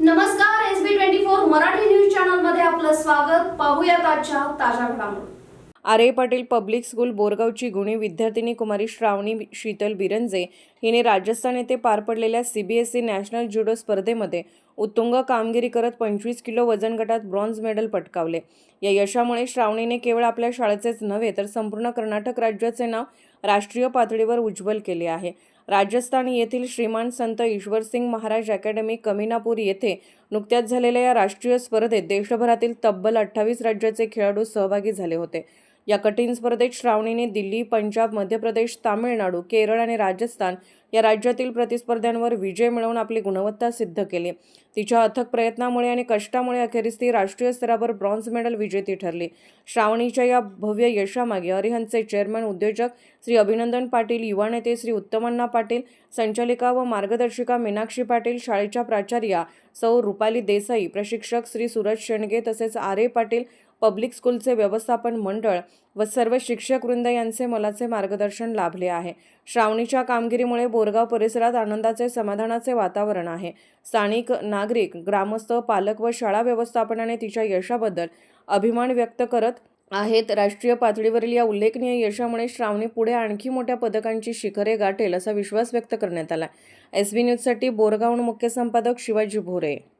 नमस्कार S B twenty four Marathi news चॅनलमध्ये आपलं स्वागत. पाहूया आजच्या ताज्या घडामोडी. आरे पाटील पब्लिक स्कूल बोरगावची गुणी विद्यार्थिनी कुमारी श्रावणी शीतल बिरंजे हिने राजस्थान येथे पार पडलेल्या C B S E national judo स्पर्धेमध्ये उत्तुंग कामगिरी करत पंचवीस किलो वजन गटात ब्रॉन्झ मेडल पटकावले. या यशामुळे श्रावणीने केवळ आपल्या शाळेचेच नव्हे तर संपूर्ण कर्नाटक राज्याचे नाव राष्ट्रीय पातळीवर उज्ज्वल केले आहे. राजस्थान येथील श्रीमान संत ईश्वरसिंग महाराज अकॅडमी कमिनापूर येथे नुकत्याच झालेल्या या राष्ट्रीय स्पर्धेत देशभरातील तब्बल अठ्ठावीस राज्याचे खेळाडू सहभागी झाले होते. या कठीण स्पर्धेत श्रावणीने दिल्ली पंजाब मध्य प्रदेश तामिळनाडू केरळ आणि राजस्थान या राज्यातील प्रतिस्पर्ध्यांवर विजय मिळवून आपली गुणवत्ता सिद्ध केली. तिच्या अथक प्रयत्नामुळे आणि कष्टामुळे अखेरीस ती राष्ट्रीय स्तरावर ब्रॉन्झ मेडल विजेती ठरली. श्रावणीच्या या भव्य यशामागे अरिहंतचे चेअरमन उद्योजक श्री अभिनंदन पाटील युवा नेते श्री उत्तमन्ना पाटील संचालिका व मार्गदर्शिका मीनाक्षी पाटील शाळेच्या प्राचार्या सौ रुपाली देसाई प्रशिक्षक श्री सूरज शेंडगे तसेच आरे पाटील पब्लिक स्कूलचे व्यवस्थापन मंडळ व सर्व शिक्षक वृंद यांचे मोलाचे मार्गदर्शन लाभले आहे. श्रावणीच्या कामगिरीमुळे बोरगाव परिसरात आनंदाचे समाधानाचे वातावरण आहे. स्थानिक नागरिक ग्रामस्थ पालक व शाळा व्यवस्थापनाने तिच्या यशाबद्दल अभिमान व्यक्त करत आहेत. राष्ट्रीय पातळीवरील या उल्लेखनीय यशामुळे श्रावणी पुढे आणखी मोठ्या पदकांची शिखरे गाठेल असा विश्वास व्यक्त करण्यात आला. एस बी न्यूजसाठी बोरगावहून मुख्य संपादक शिवाजी भोरे.